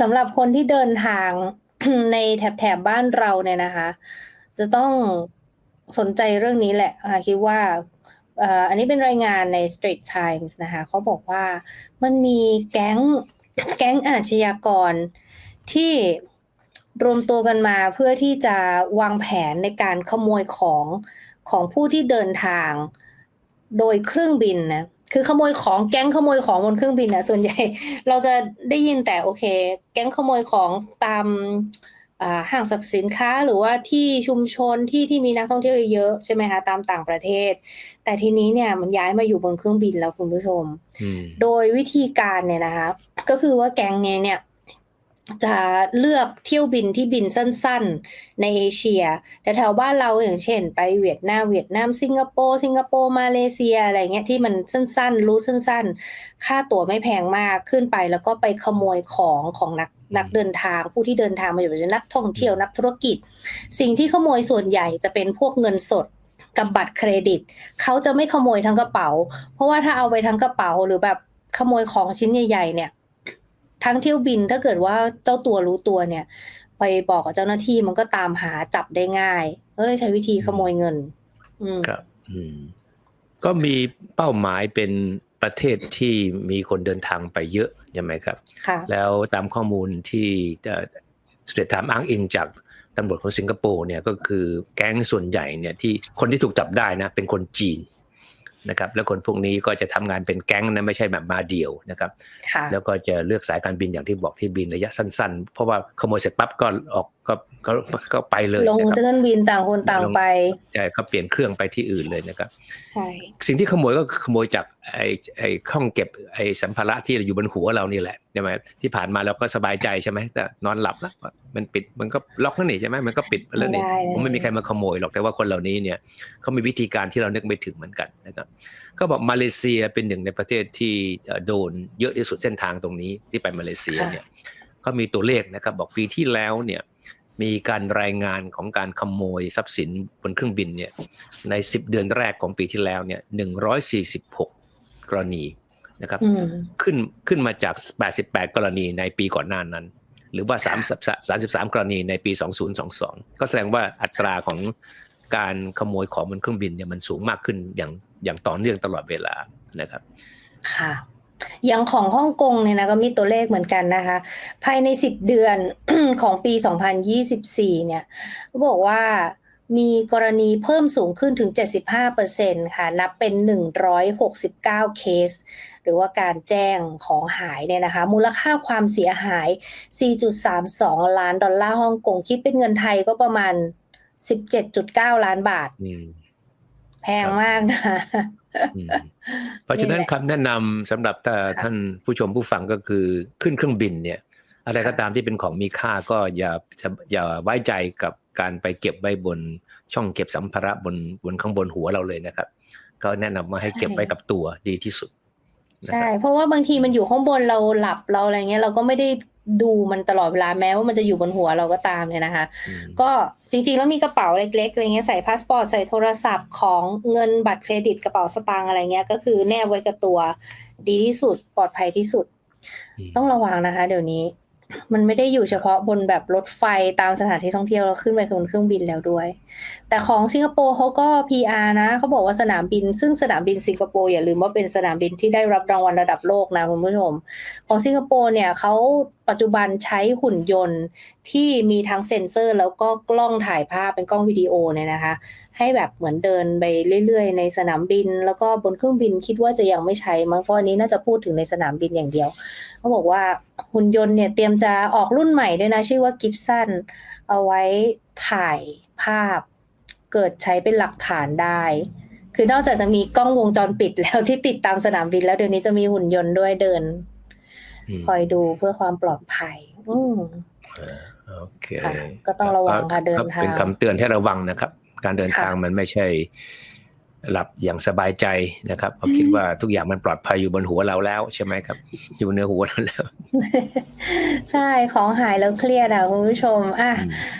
สำหรับคนที่เดินทางในแถบแถบบ้านเราเนี่ยนะคะ จะต้องสนใจเรื่องนี้แหละอ่าคิดว่าอันนี้เป็นรายงานใน Straits Times นะคะเขาบอกว่ามันมีแก๊งแก๊งอาชญากรที่รวมตัวกันมาเพื่อที่จะวางแผนในการขโมยของของผู้ที่เดินทางโดยเครื่องบินนะ คือขโมยของแก๊งขโมยของบนเครื่องบินนะส่วนใหญ่ เราจะได้ยินแต่โอเค แก๊งขโมยของตามอ่าห้างสรรพสินค้าหรือว่าที่ชุมชนที่ที่มีนักท่องเที่ยวเยอะๆใช่ไหมคะตามต่างประเทศ แต่ทีนี้เนี่ยมันย้ายมาอยู่บนเครื่องบินแล้วคุณผู้ชมอืมโดยวิธีการเนี่ยนะคะ ก็คือว่าแก๊งเนี้ยเนี่ย จะเลือกเที่ยวบินที่บินสั้นๆ ในเอเชีย แต่แถวบ้านเราอย่างเช่น ไปเวียดนามเวียดนามสิงคโปร์สิงคโปร์มาเลเซียอะไรเงี้ยที่มันสั้นๆ รูทสั้นๆ ค่าตั๋วไม่แพงมากขึ้นไป แล้วก็ไปขโมยของของนักนักเดินทางผู้ที่เดินทางมาอยู่เป็นนักท่องเที่ยวนักธุรกิจ สิ่งที่ขโมยส่วนใหญ่จะเป็นพวกเงินสดกับบัตรเครดิต เขาจะไม่ขโมยทั้งกระเป๋า เพราะว่าถ้าเอาไปทั้งกระเป๋าหรือแบบขโมยของชิ้นใหญ่ ๆ เนี่ย ทั้งเที่ยวบินถ้าเกิดว่าเจ้าตัวรู้ตัวเนี่ย ไปบอกกับเจ้าหน้าที่มันก็ตามหาจับได้ง่ายก็เลยใช้วิธีขโมยเงิน อืมครับอืมก็มีเป้าหมายเป็นประเทศที่มีคนเดินทางไปเยอะใช่ไหมครับค่ะแล้วตามข้อมูลที่สเตทามอ้างอิงจากตำรวจของสิงคโปร์เนี่ยก็คือแก๊งส่วนใหญ่เนี่ยที่คนที่ถูกจับได้นะเป็นคนจีน นะครับแล้วคนพวกนี้ก็จะทำงานเป็นแก๊งนะไม่ใช่แบบมาเดี่ยวนะครับค่ะแล้วก็จะเลือกสายการบินอย่างที่บอกที่บินระยะสั้น ๆ เพราะว่าขโมยเสร็จปั๊บก็ออก ก็ก็ก็ไปเลยลงนะครับเครื่องบินต่างคนต่างไปใช่เขาเปลี่ยนเครื่องไปที่อื่นเลยนะครับใช่สิ่งที่ขโมยก็คือขโมยจากไอ้ไอ้ข้องเก็บไอ้สัมภาระที่อยู่บนหัวเรานี่แหละใช่ไหมที่ผ่านมาเราก็สบายใจใช่ไหมแต่นอนหลับแล้วมันปิดมันก็ล็อกนั่นนี่ใช่ไหมมันก็ปิดไปแล้วนี่ไม่ได้เลยผมไม่มีใครมาขโมยหรอกแต่ว่าคนเหล่านี้เนี่ยเขามีวิธีการที่เรานึกไม่ถึงเหมือนกันนะครับก็บอกมาเลเซียเป็นหนึ่งในประเทศที่เอ่อโดนเยอะที่สุดเส้นทางตรงนี้ที่ไปมาเลเซียเนี่ยก็มีตัวเลขนะครับ บอกปีที่แล้วเนี่ย มีการรายงานของการขโมยทรัพย์สินบนเครื่องบินเนี่ยใน 10 เดือนแรกของปีที่แล้วเนี่ย146 กรณีนะครับอืมขึ้นขึ้นมาจาก 88 กรณีในปีก่อนหน้านั้น หรือว่า 3 33 กรณีในปี 2022 ก็แสดงว่าอัตราของการขโมยของบนเครื่องบินเนี่ยมันสูงมากขึ้นอย่างอย่างต่อเนื่องตลอดเวลานะครับ ค่ะ อย่างของฮ่องกงเนี่ยนะก็มีตัวเลขเหมือนกันนะคะ ภายใน 10 เดือนของปี 2024 เนี่ยเขาบอกว่ามีกรณีเพิ่มสูงขึ้นถึง 75%ค่ะ นับเป็น 169 เคส หรือว่าการแจ้งของหายเนี่ยนะคะ มูลค่าความเสียหาย 4.32 ล้านดอลลาร์ฮ่องกง คิดเป็นเงินไทยก็ประมาณ 17.9 ล้านบาท แพงมากนะอืมเพราะฉะนั้นนี่แหละคำแนะนำสำหรับถ้าค่ะท่านผู้ชมผู้ฟังก็คือขึ้นเครื่องบินเนี่ย อะไรก็ค่ะตามที่เป็นของมีค่าก็อย่าอย่าไว้ใจกับการไปเก็บไว้บนช่องเก็บสัมภาระบนบนข้างบนหัวเราเลยนะครับ ก็แนะนำว่าให้เก็บไว้กับตัวดีที่สุดนะ ใช่ครับเพราะว่าบางทีมันอยู่ข้างบนเราหลับเราอะไรเงี้ยเราก็ไม่ได้ดูมันตลอดเวลาแม้ว่ามันจะอยู่บนหัวเราก็ตามเนี่ยนะคะอืมก็จริงๆแล้วมีกระเป๋าเล็กๆอะไรเงี้ยใส่พาสปอร์ตใส่โทรศัพท์ของเงินบัตรเครดิตกระเป๋าสตางค์อะไรเงี้ยก็คือแนบไว้กับตัว ดีที่สุดปลอดภัยที่สุด ต้องระวังนะคะ เดี๋ยวนี้ มันไม่ได้อยู่เฉพาะบนแบบรถไฟตามสถานที่ท่องเที่ยวเราขึ้นไปบนเครื่องบินแล้วด้วย แต่ของสิงคโปร์เขาก็ PR นะเขาบอกว่าสนามบิน ซึ่งสนามบินสิงคโปร์อย่าลืมว่าเป็นสนามบินที่ได้รับรางวัลระดับโลกนะคุณผู้ชม ของสิงคโปร์เนี่ยเขา ปัจจุบันใช้หุ่นยนต์ที่มีทั้งเซ็นเซอร์ แล้วก็กล้องถ่ายภาพเป็นกล้องวิดีโอเนี่ยนะคะ ให้แบบเหมือนเดินไปเรื่อยๆ ในสนามบิน แล้วก็บนเครื่องบินคิดว่าจะยังไม่ใช้มั้งเพราะอันนี้น่าจะพูดถึงในสนามบินอย่างเดียวเขาบอกว่าหุ่นยนต์เนี่ยเตรียมจะออกรุ่นใหม่ด้วยนะชื่อว่ากิฟสันเอาไว้ถ่ายภาพ เกิดใช้เป็นหลักฐานได้คือนอกจากจะมีกล้องวงจรปิดแล้วที่ติดตามสนามบินแล้วเดี๋ยวนี้จะมีหุ่นยนต์ด้วยเดิน คอยดูเพื่อความปลอดภัย อืมโอเคค่ะก็ต้องระวังค่ะเดินทางเป็นคำเตือนให้ระวังนะครับ การเดินค่ะทางมันไม่ใช่หลับอย่างสบายใจนะครับเพราะคิดว่าทุกอย่างมันปลอดภัยอยู่บนหัวเราแล้วใช่ไหมครับ อยู่เหนือหัวเราแล้ว ใช่ของหายแล้วเครียดอะคุณผู้ชมอะอืม